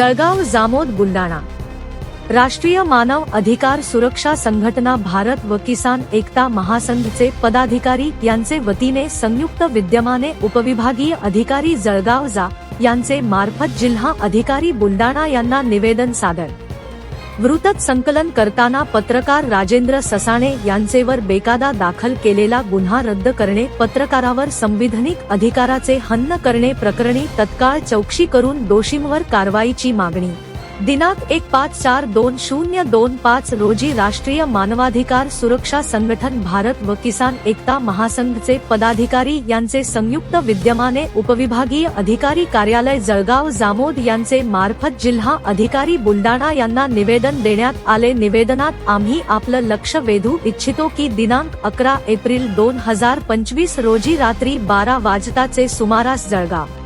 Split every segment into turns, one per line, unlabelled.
जळगाव जामोद बुलडाणा राष्ट्रीय मानव अधिकार सुरक्षा संघटना भारत व किसान एकता महासंघचे पदाधिकारी यांचे वतीने संयुक्त विद्यमाने उपविभागीय अधिकारी जळगाव जा यांचे मार्फत जिल्हा अधिकारी बुलडाणा यांना निवेदन सादर. वृत्त संकलन करताना पत्रकार राजेंद्र ससाणे यांचेवर बेकादा दाखल केलेला गुन्हा रद्द करणे पत्रकारावर संविधानिक अधिकाराचे हन्न करणे प्रकरणी तत्काळ चौकशी करून दोषींवर कारवाईची मागणी. दिनांक एक पाच चार दोन शून्य दोन पाच रोजी राष्ट्रीय मानवाधिकार सुरक्षा संघटन भारत व किसान एकता महासंघचे पदाधिकारी यांचे संयुक्त विद्यमाने उपविभागीय अधिकारी कार्यालय जळगाव जामोद यांचे मार्फत जिल्हा अधिकारी बुलडाणा यांना निवेदन देण्यात आले. निवेदनात आम्ही आपलं लक्ष वेधू इच्छितो की दिनांक अकरा एप्रिल दोन हजार पंचवीस रोजी रात्री बारा वाजताचे सुमारास जळगाव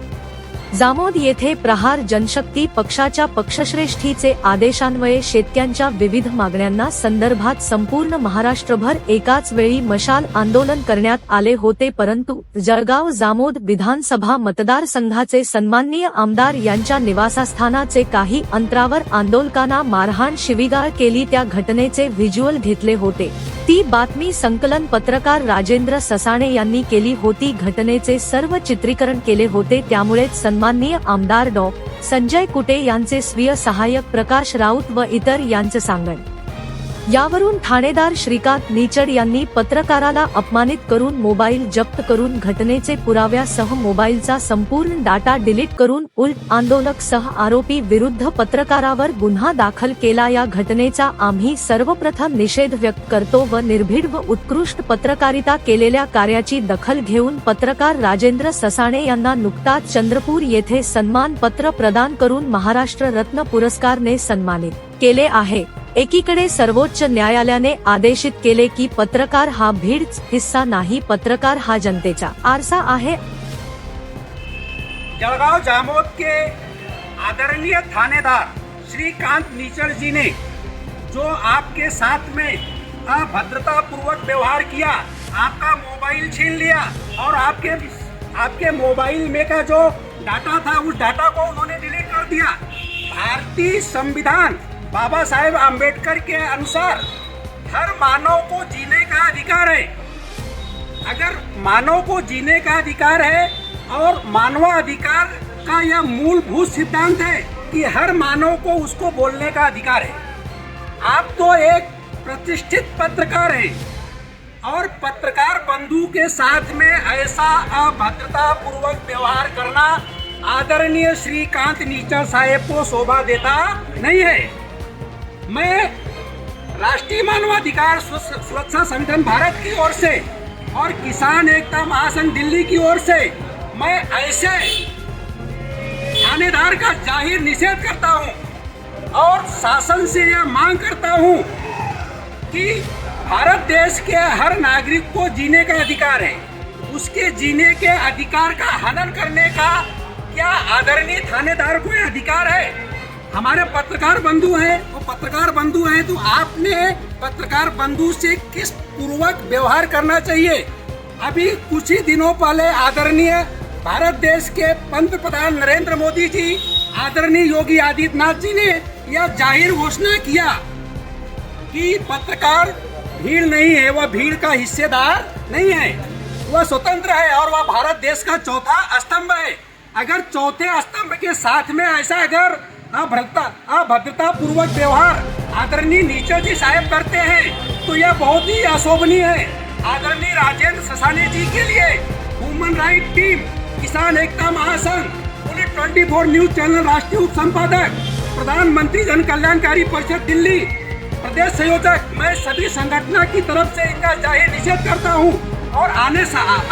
जामोद येथे प्रहार जनशक्ती पक्षाच्या पक्षश्रेष्ठीचे आदेशान्वये शेतक्यांच्या विविध मागण्यांना संदर्भात संपूर्ण महाराष्ट्रभर एकाच वेळी मशाल आंदोलन करण्यात आले होते परंतु जळगाव जामोद विधानसभा मतदारसंघाचे सन्माननीय आमदार यांच्या निवासस्थानाचे काही अंतरावर आंदोलकांना मारहाण शिवीगाळ केली त्या घटनेचे व्हिज्युअल घेतले होते. ती बातमी संकलन पत्रकार राजेंद्र ससाणे यांनी केली होती. घटनेचे सर्व चित्रीकरण केले होते. त्यामुळेच सन्माननीय आमदार डॉ. संजय कुटे यांचे स्वीय सहाय्यक प्रकाश राऊत व इतर यांचे सांगण. यावरून ठाणेदार श्रीकांत निचड यांनी पत्रकाराला अपमानित करून मोबाईल जप्त करून घटनेचे पुराव्यासह मोबाईलचा संपूर्ण डाटा डिलीट करून उलट आंदोलक सह आरोपी विरुद्ध पत्रकारावर गुन्हा दाखल केला. या घटनेचा आम्ही सर्वप्रथम निषेध व्यक्त करतो व निर्भीड व उत्कृष्ट पत्रकारिता केलेल्या कार्याची दखल घेऊन पत्रकार राजेंद्र ससाणे यांना नुकताच चंद्रपूर येथे सन्मान पत्र प्रदान करून महाराष्ट्र रत्न पुरस्कारने सन्मानित केले आहे. एकीकडे सर्वोच्च न्यायालयाने आदेशित केले की पत्रकार हा भीडच हिस्सा नाही, पत्रकार हा जनतेचा आरसा आहे.
जलगांव जामोद के आदरणीय थानेदार श्रीकांत नीचड़ जी ने जो आपके साथ में अभद्रता पूर्वक व्यवहार किया, आपका मोबाइल छीन लिया और आपके आपके मोबाइल में का जो डाटा था, उस डाटा को उन्होंने डिलीट कर दिया। भारतीय संविधान बाबा साहेब आम्बेडकर के अनुसार, हर मानव को जीने का अधिकार है। अगर मानव को जीने का अधिकार है और मानवाधिकार का यह मूलभूत सिद्धांत है कि हर मानव को उसको बोलने का अधिकार है। आप तो एक प्रतिष्ठित पत्रकार हैं और पत्रकार बंधु के साथ में ऐसा अभद्रता पूर्वक व्यवहार करना आदरणीय श्रीकांत नीचर साहेब को शोभा देता नहीं है। मैं राष्ट्रीय मानवाधिकार सुरक्षा संगठन भारत की ओर से और किसान एकता महासंघ दिल्ली की ओर से मैं ऐसे थानेदार का ज़ाहिर निषेध करता हूँ और शासन से यह मांग करता हूँ कि भारत देश के हर नागरिक को जीने का अधिकार है। उसके जीने के अधिकार का हनन करने का क्या आदरणीय थानेदार को अधिकार है? हमारे पत्रकार बंधु हैं, वो पत्रकार बंधु हैं तो आपने पत्रकार बंधु से किस पूर्वक व्यवहार करना चाहिए? अभी कुछ ही दिनों पहले आदरणीय भारत देश के पंत प्रधान नरेंद्र मोदी जी, आदरणीय योगी आदित्यनाथ जी ने यह ज़ाहिर घोषणा किया कि पत्रकार भीड़ नहीं है, वह भीड़ का हिस्सेदार नहीं है। वह स्वतंत्र है और वह भारत देश का चौथा स्तंभ है। अगर चौथे स्तंभ के साथ में ऐसा अगर अभद्रता अभद्रता पूर्वक व्यवहार। आदरणीय नीचर जी साहेब करते हैं तो यह बहुत ही अशोभनीय है। आदरणीय राजेंद्र ससाने जी के लिए ह्यूमन राइट टीम किसान एकता महासंघ police twenty four news channel राष्ट्रीय उप संपादक, प्रधानमंत्री जन कल्याणकारी परिषद दिल्ली, प्रदेश संयोजक, मैं सभी संगठनों की तरफ़ से इनका ज़ाहिर निषेध करता हूँ। और आने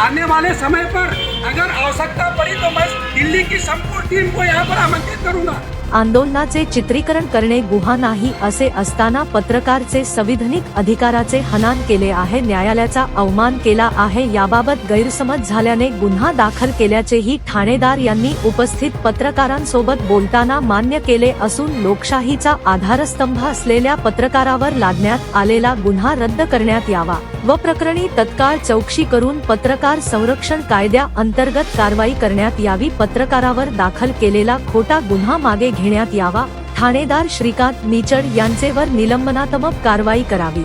आने वाले समय पर अगर आवश्यकता पड़ी तो मैं दिल्ली की संपूर्ण टीम को यहाँ पर आमंत्रित करूँगा।
आंदोलनाचे चित्रीकरण करणे गुहा नाही असे असताना पत्रकारचे संविधानिक अधिकाराचे हनान केले आहे न्यायालयाचा अवमान केला आहे याबाबत गैरसमज झाल्याने गुन्हा दाखल केल्याचेही ठाणेदार यांनी उपस्थित पत्रकारांसोबत बोलताना मान्य केले असून लोकशाहीचा आधारस्तंभ असलेल्या पत्रकारावर लादण्यात आलेला गुन्हा रद्द करण्यात यावा व प्रकरणी तत्काळ चौकशी करून पत्रकार संरक्षण कायद्या अंतर्गत कारवाई करण्यात यावी. पत्रकारावर दाखल केलेला खोटा गुन्हा मागे घेण्यात यावा. ठाणेदार श्रीकांत निचड यांचेवर निलंबनात्मक कारवाई करावी.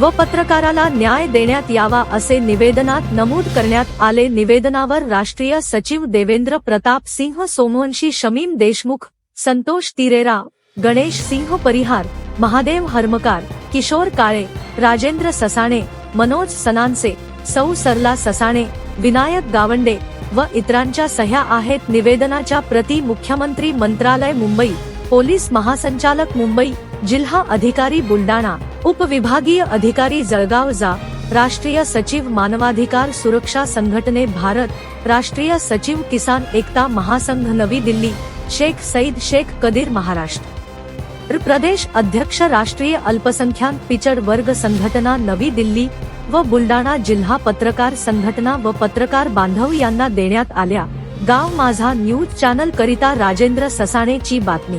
व पत्रकाराला न्याय देण्यात यावा असे निवेदनात नमूद करण्यात आले. निवेदनावर राष्ट्रीय सचिव देवेंद्र प्रताप सिंह सोमवंशी शमीम देशमुख संतोष तिरेराव गणेश सिंह परिहार महादेव हर्मकार किशोर काळे राजेंद्र ससाणे मनोज सनानसे सौ सरला ससाणे विनायक गावंडे व इतरांच्या सह्या आहेत निवेदनाच्या प्रती मुख्यमंत्री मंत्रालय मुंबई पोलीस महासंचालक मुंबई जिल्हा अधिकारी बुलडाणा उपविभागीय अधिकारी जळगाव जा राष्ट्रीय सचिव मानवाधिकार सुरक्षा संघटने भारत राष्ट्रीय सचिव किसान एकता महासंघ नवी दिल्ली शेख सईद शेख कदीर महाराष्ट्र. प्रदेश अध्यक्ष राष्ट्रीय अल्पसंख्याक पिचड वर्ग संघटना नवी दिल्ली व बुलडाणा जिल्हा पत्रकार संघटना व पत्रकार बांधव यांना देण्यात आल्या. गाव माझा न्यूज चॅनल करिता राजेंद्र ससाणेची बातमी.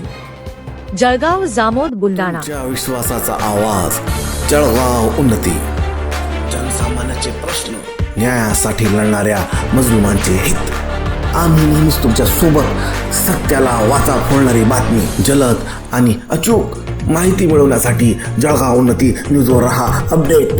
जळगाव जामोद बुलडाणा
विश्वासाचा आवाज जळगाव उन्नती. जनसामान्याचे प्रश्न न्यायासाठी लढणाऱ्या मजलुमांचे हित. आम्ही नेहमीच तुमच्यासोबत सत्याला वाचा फोडणारी बातमी जलद आणि अचूक माहिती मिळवण्यासाठी जळगाव उन्नती न्यूजवर रहा अपडेट.